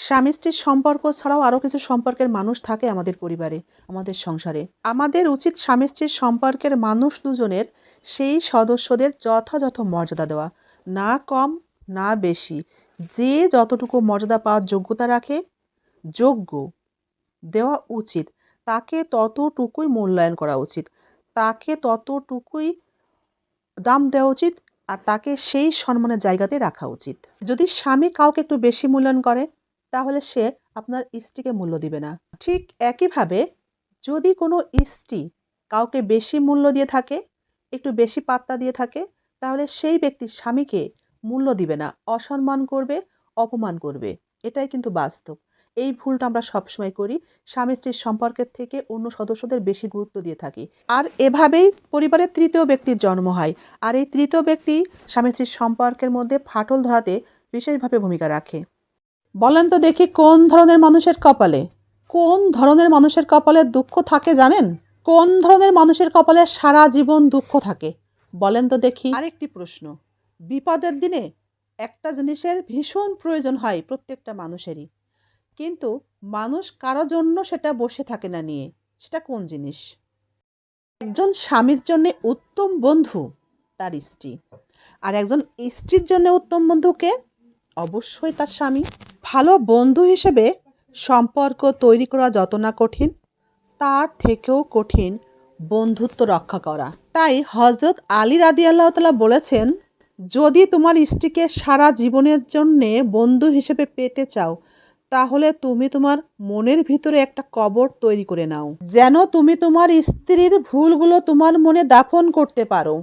স্বামী স্ত্রীর সম্পর্ক ছাড়াও আরও কিছু সম্পর্কের মানুষ থাকে আমাদের পরিবারে, আমাদের সংসারে। আমাদের উচিত স্বামী স্ত্রীর সম্পর্কের মানুষ দুজনের সেই সদস্যদের যথাযথ মর্যাদা দেওয়া, না কম, না বেশি। যে যতটুকু মর্যাদা পাওয়ার যোগ্যতা রাখে, যোগ্য দেওয়া উচিত। তাকে ততটুকুই মূল্যায়ন করা উচিত। তাকে ততটুকুই দাম দেওয়া উচিত আর তাকে সেই সম্মানের জায়গাতে রাখা উচিত। যদি স্বামী কাউকে একটু বেশি মূল্যায়ন করে তাহলে সে আপনার স্ত্রীকে মূল্য দিবে না। ঠিক একইভাবে যদি কোনো স্ত্রী কাউকে বেশি মূল্য দিয়ে থাকে, একটু বেশি পাত্তা দিয়ে থাকে, তাহলে সেই ব্যক্তি স্বামীকে মূল্য দিবে না, অসম্মান করবে, অপমান করবে। এটাই কিন্তু বাস্তব। এই ভুলটা আমরা সবসময় করি, স্বামী স্ত্রীর সম্পর্কের থেকে অন্য সদস্যদের বেশি গুরুত্ব দিয়ে থাকি। আর এভাবেই পরিবারের তৃতীয় ব্যক্তির জন্ম হয়। আর এই তৃতীয় ব্যক্তি স্বামী স্ত্রীর সম্পর্কের মধ্যে ফাটল ধরাতে বিশেষভাবে ভূমিকা রাখে। বলেন তো দেখি কোন ধরনের মানুষের কপালে, কোন ধরনের মানুষের কপালে দুঃখ থাকে জানেন? কোন ধরনের মানুষের কপালে সারা জীবন দুঃখ থাকে? বলেন তো দেখি। আরেকটি প্রশ্ন, বিপদের দিনে একটা জিনিসের ভীষণ প্রয়োজন হয় প্রত্যেকটা মানুষেরই। কিন্তু মানুষ কারও জন্য সেটা বসে থাকে না নিয়ে, সেটা কোন জিনিস? একজন স্বামীর জন্য উত্তম বন্ধু তার স্ত্রী, আর একজন স্ত্রীর জন্য উত্তম বন্ধুকে অবশ্যই তার স্বামী। ভালো বন্ধু হিসেবে সম্পর্ক তৈরি করা যত না কঠিন, তার থেকেও কঠিন বন্ধুত্ব রক্ষা করা। তাই হজরত আলী রাদি আল্লাহ তালা বলেছেন, যদি তোমার স্ত্রীকে সারা জীবনের জন্যে বন্ধু হিসেবে পেতে চাও, তাহলে তুমি তোমার মনের ভিতরে একটা কবর তৈরি করে নাও। যেন তুমি তোমার স্ত্রীর ভুলগুলো তোমার মনে দাফন করতে পারো।